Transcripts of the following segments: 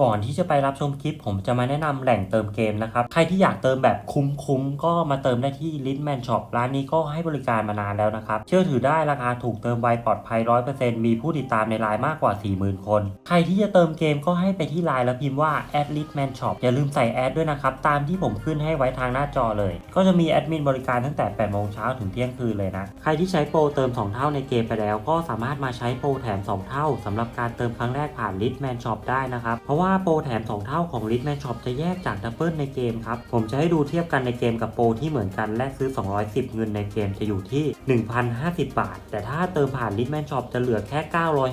ก่อนที่จะไปรับชมคลิป ผมจะมาแนะนำแหล่งเติมเกมนะครับ ใครที่อยากเติมแบบคุ้มๆ ก็มาเติมได้ที่ l i t m a n Shop ร้านนี้ก็ให้บริการมานานแล้วนะครับ เชื่อถือได้ราคาถูกเติมไวปลอดภัย 100%มีผู้ติดตามในไลน์มากกว่า 40,000 คน ใครที่จะเติมเกมก็ให้ไปที่ไลน์แล้วพิมพ์ว่า a d l i t m a n Shop อย่าลืมใส่แอดด้วยนะครับ ตามที่ผมขึ้นให้ไว้ทางหน้าจอเลย ก็จะมีแอดมินบริการตั้งแต่8โมงเช้าถึงเที่ยงคืนเลยนะใครที่ใช้โปรเติม 2 เท่าในเกมไปแล้ว ก็สามารถมาใช้โปรแถม 2 เท่าสำหรับการเติมครั้งแรกผ่าน l i t m a n Shop ได้นะครับเพราะว่าว่าโปรแถม 2 เท่าของ l i t m a n Shop จะแยกจากดับเบิลในเกมครับ ผมจะให้ดูเทียบกันในเกมกับโปรที่เหมือนกันและซื้อ 210 เงินในเกมจะอยู่ที่ 1,050 บาท แต่ถ้าเติมผ่าน l i t m a n Shop จะเหลือแค่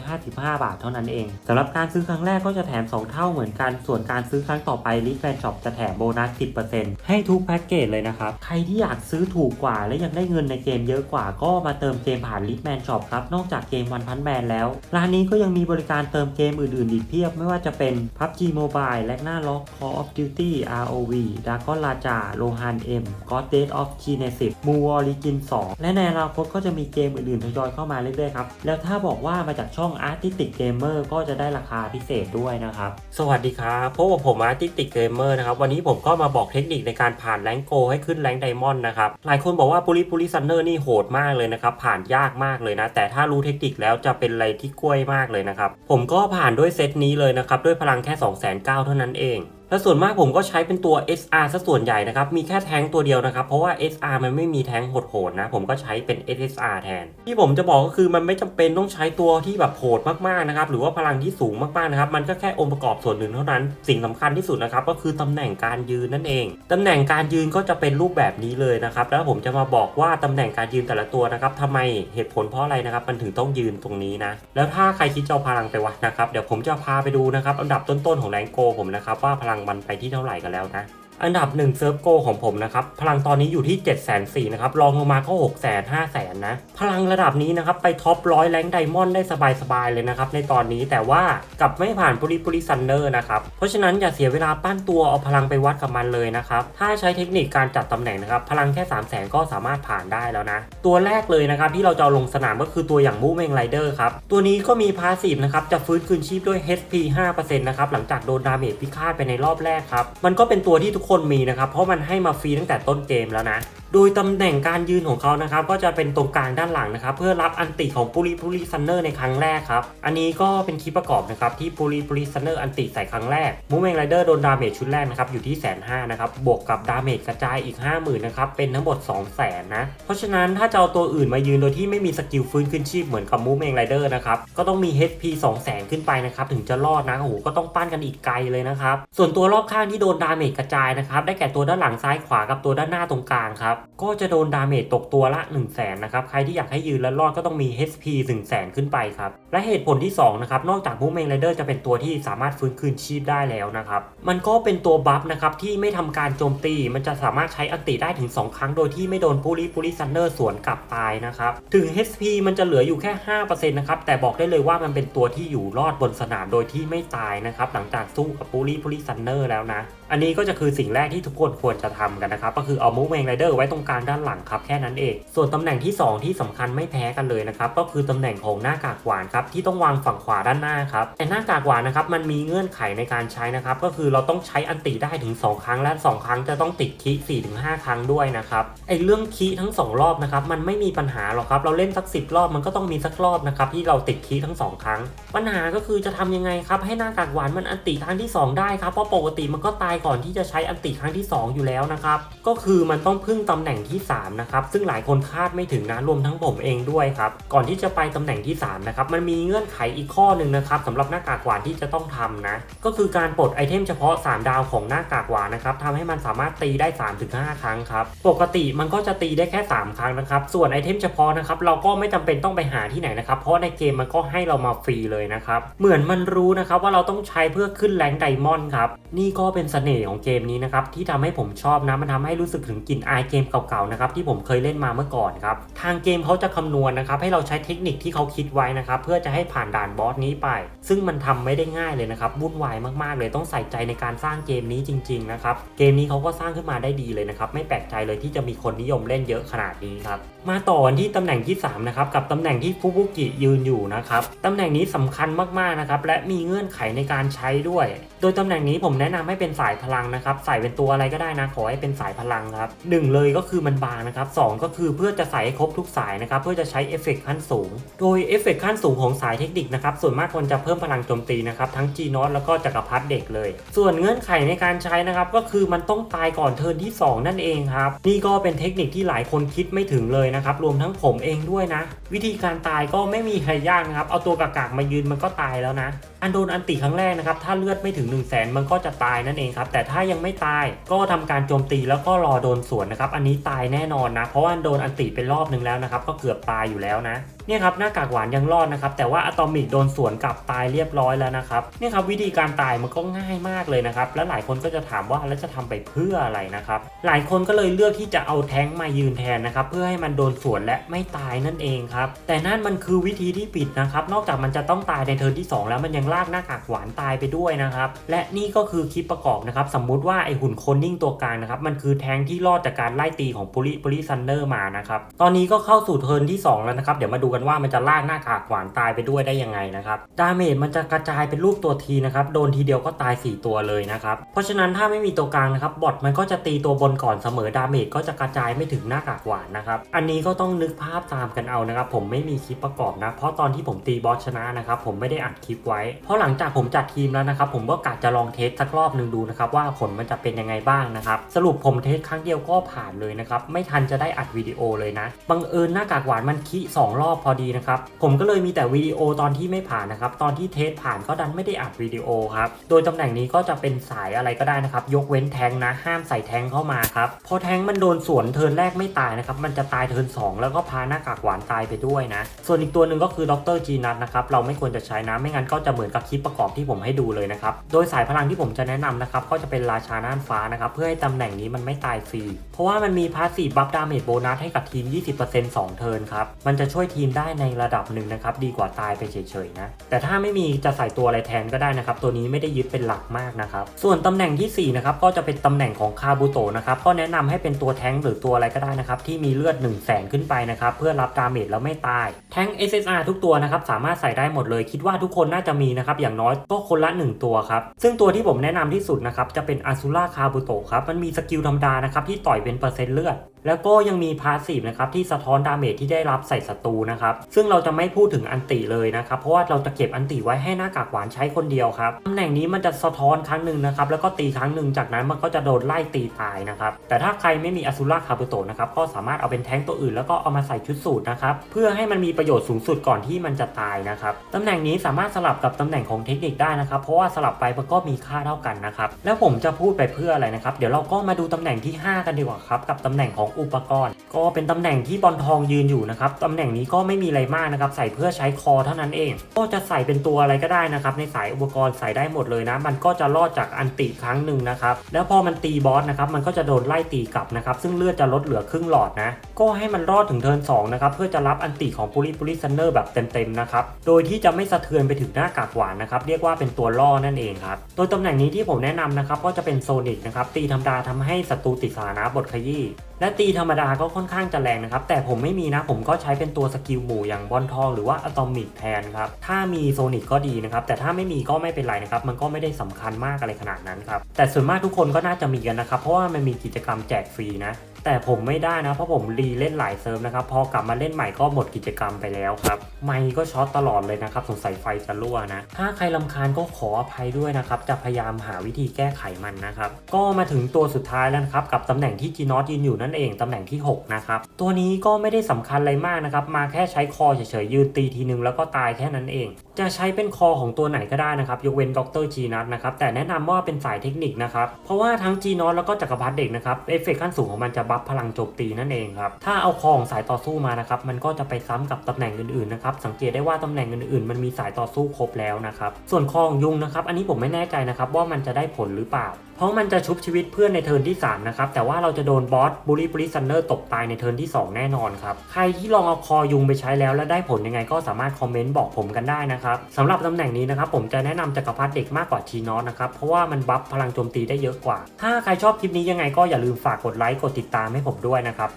955 บาทเท่านั้นเองสำหรับการซื้อครั้งแรกก็จะแถม 2 เท่าเหมือนกัน ส่วนการซื้อครั้งต่อไป l i t m a n Shop จะแถมโบนัส 10%ให้ทุกแพ็กเกจเลยนะครับใครที่อยากซื้อถูกกว่า และยังได้เงินในเกมเยอะกว่าก็มาเติมเกมผ่าน l i t m a n Shop ครับนอกจากเกมวันพันแมนแล้วร้านนี้ก็ยังมีบริการเติมเกมอื่นๆอีกเพียบไม่ว่าจะเป็น PUBG Mobile และหน้าล็อก Call of Duty ROV Dragon Raja Lohan M God Dead of Genesis m o o Origin 2 และในอนาคตก็จะมีเกมอื่นๆทยอยเข้ามาเรื่อยๆครับ แล้วถ้าบอกว่ามาจากช่อง Artistic Gamer ก็จะได้ราคาพิเศษด้วยนะครับ สวัสดีครับพบกับผม Artistic Gamer นะครับ วันนี้ผมก็มาบอกเทคนิคในการผ่านแรงโกให้ขึ้นแรงไดมอนด์นะครับ หลายคนบอกว่าปุริปุริซันเนอร์นี่โหดมากเลยนะครับ ผ่านยากมากเลยนะ แต่ถ้ารู้เทคนิคแล้วจะเป็นอะไรที่กล้วยมากเลยนะครับ ผมก็ผ่านด้วยเซตนี้เลยนะครับ ด้วยพลังแค่ค่ 2 9 0 0 0 0 เท่านั้นเอง และส่วนมากผมก็ใช้เป็นตัว SR ซะส่วนใหญ่นะครับ มีแค่แท้งตัวเดียวนะครับ เพราะว่า SR มันไม่มีแท้งโหดๆนะ ผมก็ใช้เป็น SSR แทน ที่ผมจะบอกก็คือมันไม่จำเป็นต้องใช้ตัวที่แบบโหดมากๆนะครับ หรือว่าพลังที่สูงมากๆนะครับ มันก็แค่องค์ประกอบส่วนหนึ่งเท่านั้น สิ่งสำคัญที่สุดนะครับก็คือตำแหน่งการยืนนั่นเองตำแหน่งการยืนก็จะเป็นรูปแบบนี้เลยนะครับ แล้วผมจะมาบอกว่าตำแหน่งการยืนแต่ละตัวนะครับทำไมเหตุผลเพราะอะไรนะครับ มันถึงต้องยืนตรงนี้นะ แล้วถ้าใครคิดจะเอาพลังไปวัดนะครับ เดี๋ยวผมจะพาไปดูนะครับอันดับต้นๆของแรงโกผมนะครับว่าพลังมันไปที่เท่าไหร่กันแล้วนะ อันดับ1เซิร์ฟโกของผมนะครับ พลังตอนนี้อยู่ที่ 7 4 0 0 0นะครับรองลงมาก็6 5 0 0 0 0นะ พลังระดับนี้นะครับ ไปท็อปร้อยแรงไดมอนด์ได้สบายๆเลยนะครับ ในตอนนี้แต่ว่ากลับไม่ผ่านปุริปุริซันเนอร์นะครับ เพราะฉะนั้นอย่าเสียเวลาปั้นตัวเอาพลังไปวัดกับมันเลยนะครับ ถ้าใช้เทคนิคการจัดตำแหน่งนะครับ พลังแค่3 0 0 0 0 0ก็สามารถผ่านได้แล้วนะ ตัวแรกเลยนะครับที่เราจะลงสนามก็คือตัวอย่างมูเมงไรเดอร์ครับตัวนี้ก็มีพาสซีฟนะครับจะฟื้นคืนชีพด้วย HP 5%นะครับหลังจากโดนดาเมจพิฆาตไปในรอบแรกครับมันก็เป็นตัวที่ทุกคคนมีนะครับ เพราะมันให้มาฟรีตั้งแต่ต้นเกมแล้วนะ โดยตำแหน่งการยืนของเขานะครับก็จะเป็นตรงกลางด้านหลังนะครับ เพื่อรับอันติของปุริปุริซันเนอร์ในครั้งแรกครับอันนี้ก็เป็นคลิปประกอบนะครับที่ปุริปุริซันเนอร์อันติใส่ครั้งแรกมูเมงไรเดอร์โดนดาเมจชุดแรกนะครับอยู่ที่แสนห้านะครับบวกกับดาเมจกระจายอีก 5 0,000นะครับเป็นทั้งหมด 2 0 0 0 0นนะเพราะฉะนั้นถ้าจะเอาตัวอื่นมายืนโดยที่ไม่มีสกิลฟื้นขึ้นชีพเหมือนกับมูเมงไรเดอร์นะครับก็ต้องมี HP 2 0 0 0 0 0ขึ้นไปนะครับถึงจะรอดนะโอ้โหก็ต้องปั้นกันอีกไกลเลยนะครับส่วนตัวรอบข้างที่โดนดาเมจกระจายนะครับได้แก่ตัวด้านหลังซ้ายขวากับตัวด้านหน้าตรงกลางครับก็จะโดนดาเมจตกตัวละ 1 0 0 0 0แสนนะครับ ใครที่อยากให้ยืนและรอดก็ต้องมี HP 1 0 0 0 0แสนขึ้นไปครับ และเหตุผลที่ 2 นะครับ นอกจากมูเมงไรเดอร์จะเป็นตัวที่สามารถฟื้นคืนชีพได้แล้วนะครับ มันก็เป็นตัวบัฟนะครับที่ไม่ทำการโจมตี มันจะสามารถใช้อันติได้ถึง 2 ครั้งโดยที่ไม่โดนปูริปูริซันเนอร์สวนกลับตายนะครับ ถึง HP มันจะเหลืออยู่แค่ 5%นะครับ แต่บอกได้เลยว่ามันเป็นตัวที่อยู่รอดบนสนามโดยที่ไม่ตายนะครับ หลังจากสู้กับปูริปูริซันเนอร์แล้วนะ อันนี้ก็จะคือสิ่งแรกที่ทุกคนควรจะทำกันนะครับ ก็คือเอามูเมงไรเดอร์ไว้ตรงกลางด้านหลังครับแค่นั้นเอง ส่วนตำแหน่งที่ 2 ที่สำคัญไม่แพ้กันเลยนะครับ ก็คือตำแหน่งของหน้ากากหวานครับที่ต้องวางฝั่งขวาด้านหน้าครับ แต่หน้ากากหวานนะครับมันมีเงื่อนไขในการใช้นะครับ ก็คือเราต้องใช้อันติได้ถึง 2 ครั้งและ 2 ครั้งจะต้องติดคี4-5ครั้งด้วยนะครับไอเรื่องคีทั้ง 2 รอบนะครับมันไม่มีปัญหาหรอกครับเราเล่นสัก 10 รอบมันก็ต้องมีสักรอบนะครับที่เราติดคีทั้ง 2 ครั้ง ปัญหาก็คือจะทำยังไงครับให้หน้ากากหวานมันอันติครั้งที่ 2 ได้ครับเพราะปกติมันก็ตายก่อนที่จะใช้อันติครั้งที่ 2 อยู่แล้วนะครับ ก็คือมันต้องพึ่งตำแหน่งที่3นะครับซึ่งหลายคนคาดไม่ถึงนะรวมทั้งผมเองด้วยครับก่อนที่จะไปตำแหน่งที่3นะครับมันมีเงื่อนไขอีกข้อหนึ่งนะครับสำหรับหน้ากากหวานที่จะต้องทำนะก็คือการปลดไอเทมเฉพาะ 3 ดาวของหน้ากากหวานนะครับทำให้มันสามารถตีได้ 3-5 ครั้งครับปกติมันก็จะตีได้แค่ 3 ครั้งนะครับส่วนไอเทมเฉพาะนะครับเราก็ไม่จำเป็นต้องไปหาที่ไหนนะครับเพราะในเกมมันก็ให้เรามาฟรีเลยนะครับเหมือนมันรู้นะครับว่าเราต้องใช้เพื่อขึ้นแรงไดมอนด์ครับนี่ก็เป็นเสน่ห์ของเกมนี้นะครับที่ทำให้ผมชอบนะมันทำให้รู้สึกถึงกลิ่นอายเกมเก่าๆนะครับที่ผมเคยเล่นมาเมื่อก่อนครับทางเกมเขาจะคำนวณนะครับให้เราใช้เทคนิคที่เขาคิดไว้นะครับเพื่อจะให้ผ่านด่านบอสนี้ไป ซึ่งมันทำไม่ได้ง่ายเลยนะครับวุ่นวายมากๆเลยต้องใส่ใจในการสร้างเกมนี้จริงๆนะครับเกมนี้เขาก็สร้างขึ้นมาได้ดีเลยนะครับไม่แปลกใจเลยที่จะมีคนนิยมเล่นเยอะขนาดนี้ครับมาต่อที่ตำแหน่งที่สามนะครับกับตำแหน่งที่ฟุบุกิยืนอยู่นะครับตำแหน่งนี้สำคัญมากๆนะครับและมีเงื่อนไขในการใช้ด้วย โดยตำแหน่งนี้ผมแนะนำให้เป็นสายพลังนะครับ ใส่เป็นตัวอะไรก็ได้นะ ขอให้เป็นสายพลังครับหนึ่งเลยก็คือมันบางนะครับสองก็คือเพื่อจะใส่ให้ครบทุกสายนะครับ เพื่อจะใช้เอฟเฟกต์ขั้นสูง โดยเอฟเฟกต์ขั้นสูงของสายเทคนิคนะครับ ส่วนมากมันจะเพิ่มพลังโจมตีนะครับ ทั้ง G นอตแล้วก็จักรพรรดิเด็กเลย ส่วนเงื่อนไขในการใช้นะครับ ก็คือมันต้องตายก่อนเทิร์นที่ 2 นั่นเองครับ นี่ก็เป็นเทคนิคที่หลายคนคิดไม่ถึงเลยนะครับ รวมทั้งผมเองด้วยนะ วิธีการตายก็ไม่มีใครยากนะครับ เอาตัวกากๆมายืนมันก็ตายแล้วนะ อันโดนอันติครั้งแรกนะครับ ถ้าเลือดไม่ถึง 1 0 0 0 0แสนมันก็จะตายนั่นเองครับ แต่ถ้ายังไม่ตายก็ทำการโจมตีแล้วก็รอโดนสวนนะครับ อันนี้ตายแน่นอนนะ เพราะว่าโดนอันติเป็นรอบนึงแล้วนะครับ ก็เกือบตายอยู่แล้วนะเนี่ยครับหน้ากากหวานยังรอดนะครับ แต่ว่าอะตอมิกโดนสวนกลับตายเรียบร้อยแล้วนะครับเนี่ยครับวิธีการตายมันก็ง่ายมากเลยนะครับ และหลายคนก็จะถามว่าแล้วจะทำไปเพื่ออะไรนะครับ หลายคนก็เลยเลือกที่จะเอาแท้งมายืนแทนนะครับ เพื่อให้มันโดนสวนและไม่ตายนั่นเองครับแต่นั่นมันคือวิธีที่ผิดนะครับ นอกจากมันจะต้องตายในเทิร์นที่สองแล้วมันยังลากหน้ากากหวานตายไปด้วยนะครับ และนี่ก็คือคลิปประกอบนะครับ สมมุติว่าไอหุ่นโคนนิ่งตัวกลางนะครับ มันคือแทงที่รอดจากการไล่ตีของปุริปุริซันเนอร์มานะครับ ตอนนี้ก็เข้าสู่เทิร์นที่สองแล้วนะครับ เดี๋ยวมาดูกันว่ามันจะลากหน้ากากหวานตายไปด้วยได้ยังไงนะครับ ดาเมจมันจะกระจายเป็นรูปตัวทีนะครับ โดนทีเดียวก็ตาย 4 ตัวเลยนะครับ เพราะฉะนั้นถ้าไม่มีตัวกลางนะครับ บอทมันก็จะตีตัวบนก่อนเสมอ ดาเมจก็จะกระจายไม่ถึงหน้ากากหวานนะครับ อันนี้ก็ต้องนึกภาพตามกันเอานะครับ ผมไม่มีคลิปประกอบนะ เพราะตอนที่ผมตีบอสชนะนะครับ ผมไม่ได้อัดคลิปไว้เพราะหลังจากผมจัดทีมแล้วนะครับผมก็กะจะลองเทสสักรอบหนึ่งดูนะครับว่าผลมันจะเป็นยังไงบ้างนะครับสรุปผมเทสครั้งเดียวก็ผ่านเลยนะครับไม่ทันจะได้อัดวิดีโอเลยนะบังเอิญหน้ากากหวานมันคิสองรอบพอดีนะครับผมก็เลยมีแต่วิดีโอตอนที่ไม่ผ่านนะครับตอนที่เทสผ่านก็ดันไม่ได้อัดวิดีโอครับโดยตำแหน่งนี้ก็จะเป็นสายอะไรก็ได้นะครับยกเว้นแทงนะห้ามใส่แทงเข้ามาครับพอแทงมันโดนสวนเทินแรกไม่ตายนะครับมันจะตายเทินสองแล้วก็พาหน้ากากหวานตายไปด้วยนะส่วนอีกตัวหนึ่งก็คือดรจีนัทนะครับเราไม่ควรจะใช้นะไม่งั้นก็จะเหมือนกับคลิปประกอบที่ผมให้ดูเลยนะครับ โดยสายพลังที่ผมจะแนะนำนะครับก็จะเป็นราชาน่านฟ้านะครับเพื่อให้ตำแหน่งนี้มันไม่ตายฟรี เพราะว่ามันมีพาสซีฟบัฟดาเมจโบนัสให้กับทีม 20% 2 เทิร์นครับ มันจะช่วยทีมได้ในระดับหนึ่งนะครับดีกว่าตายไปเฉยๆนะ แต่ถ้าไม่มีจะใส่ตัวอะไรแทนก็ได้นะครับตัวนี้ไม่ได้ยึดเป็นหลักมากนะครับ ส่วนตำแหน่งที่4นะครับก็จะเป็นตำแหน่งของคาบูโตะนะครับก็แนะนำให้เป็นตัวแท้งหรือตัวอะไรก็ได้นะครับที่มีเลือด 1 0 0 0 0แสนขึ้นไปนะครับเพื่อรับดาเมจแล้วไม่ตาย แท้ง SSR ทุกตัวนะครับสามารถใส่ได้หมดเลยคิดว่าทุกคนน่าจะมีนะครับอย่างน้อยก็คนละ 1 ตัวครับ ซึ่งตัวที่ผมแนะนำที่สุดนะครับจะเป็นอาซูล่าคาบูโตะครับมันมีสกิลธรรมดานะครับที่ต่อยเป็นเปอร์เซ็นต์เลือด แล้วก็ยังมีพาสซีฟนะครับที่สะท้อนดาเมจที่ได้รับใส่ศัตรูนะครับ ซึ่งเราจะไม่พูดถึงอันติเลยนะครับ เพราะว่าเราจะเก็บอันติไว้ให้หน้ากากหวานใช้คนเดียวครับตำแหน่งนี้มันจะสะท้อนครั้งหนึ่งนะครับ แล้วก็ตีครั้งหนึ่งจากนั้นมันก็จะโดนไล่ตีตายนะครับ แต่ถ้าใครไม่มีอ z ู r ่าคาบุโตะนะครับ ก็สามารถเอาเป็นแท้งตัวอื่นแล้วก็เอามาใส่ชุดสูตรนะครับ เพื่อให้มันมีประโยชน์สูงสุดก่อนที่มันจะตายนะครับตำแหน่งนี้สามารถสลับกับตำแหน่งของเทคนิคได้นะครับ เพราะว่าสลับไปมันก็มีค่าเท่ากันนะครับ แล้วผมจะพูดไปเพื่ออะไรนะครับ เดี๋ยวเราก็มาดูตำแหน่งที่ 5 กันดีกว่าครับกับตำแหน่งของอุปกรณ์ ก็เป็นตำแหน่งที่บอลทองยืนอยู่นะครับตำแหน่งนี้ก็ไม่มีอะไรมากนะครับ ใส่เพื่อใช้คอเท่านั้นเอง ก็จะใส่เป็นตัวอะไรก็ได้นะครับ ในสายอุปกรณ์ใส่ได้หมดเลยนะ มันก็จะรอดจากอันติครั้งหนึ่งนะครับ แล้วพอมันตีบอสนะครับ มันก็จะโดนไล่ตีกลับนะครับ ซึ่งเลือดจะลดเหลือครึ่งหลอดนะ ก็ให้มันรอดถึงเทิร์น2นะครับ เพื่อจะรับอันติของปุริปุริซันเนอร์แบบเต็มๆนะครับ โดยที่จะไม่สะเทือนไปถึงหน้ากากหวานนะครับ เรียกว่าเป็นตัวล่อนั่นเองครับ โดยตำแหน่งนี้ที่ผมแนะนำนะครับ ก็จะเป็นโซนิกนะครับ ตีธรรมดาทำให้ศัตรูติดสถานะบทขยี้และตีธรรมดาก็ค่อนข้างจะแรงนะครับ แต่ผมไม่มีนะ ผมก็ใช้เป็นตัวสกิลหมู่อย่างบอลทองหรือว่าอะตอมิกแทนครับ ถ้ามีโซนิกก็ดีนะครับ แต่ถ้าไม่มีก็ไม่เป็นไรนะครับ มันก็ไม่ได้สำคัญมากอะไรขนาดนั้นครับ แต่ส่วนมากทุกคนก็น่าจะมีกันนะครับ เพราะว่ามันมีกิจกรรมแจกฟรีนะ แต่ผมไม่ได้นะเพราะผมรีเล่นหลายเซิร์ฟนะครับพอกลับมาเล่นใหม่ก็หมดกิจกรรมไปแล้วครับไมค์ก็ช็อตตลอดเลยนะครับสงสัยไฟจะรั่วนะถ้าใครลำคาญก็ขออภัยด้วยนะครับจะพยายามหาวิธีแก้ไขมันนะครับก็มาถึงตัวสุดท้ายแล้วนะครับกับตำแหน่งที่จีนอตยืนอยู่นั่นเองตำแหน่งที่6นะครับตัวนี้ก็ไม่ได้สำคัญอะไรมากนะครับมาแค่ใช้คอเฉยๆยืนตีทีนึงแล้วก็ตายแค่นั้นเอง จะใช้เป็นคอของตัวไหนก็ได้นะครับยกเว้นด็อกเตอร์จีนัทนะครับแต่แนะนำว่าเป็นสายเทคนิคนะครับเพราะว่าทั้งจีนอตแล้วก็จักรพรรดิเด็กนะครับเอฟเฟกขั้นสูงของมันจะบัฟพลังโจมตีนั่นเองครับ ถ้าเอาคอของสายต่อสู้มานะครับ มันก็จะไปซ้ำกับตำแหน่งอื่นๆนะครับ สังเกตได้ว่าตำแหน่งอื่นๆ มันมีสายต่อสู้ครบแล้วนะครับ ส่วนคอของยุงนะครับ อันนี้ผมไม่แน่ใจนะครับว่ามันจะได้ผลหรือเปล่า เพราะมันจะชุบชีวิตเพื่อนในเทิร์นที่ 3 นะครับ แต่ว่าเราจะโดนบอสบูลลี่บริซันเนอร์ตกตายในเทิร์นที่ 2 แน่นอนครับ ใครที่ลองเอาคอยุงไปใช้แล้วและได้ผลยังไงก็สามารถคอมเมนต์บอกผมกันได้นะครับสำหรับตำแหน่งนี้นะครับผมจะแนะนำจักรพรรดิเด็กมากกว่าทีนอสนะครับเพราะว่ามันบัฟพลังโจมตีได้เยอะกว่า ถ้าใครชอบคลิปนี้ยังไงก็อย่าลืมฝากกดไลค์กดติดตามให้ผมด้วยนะครับ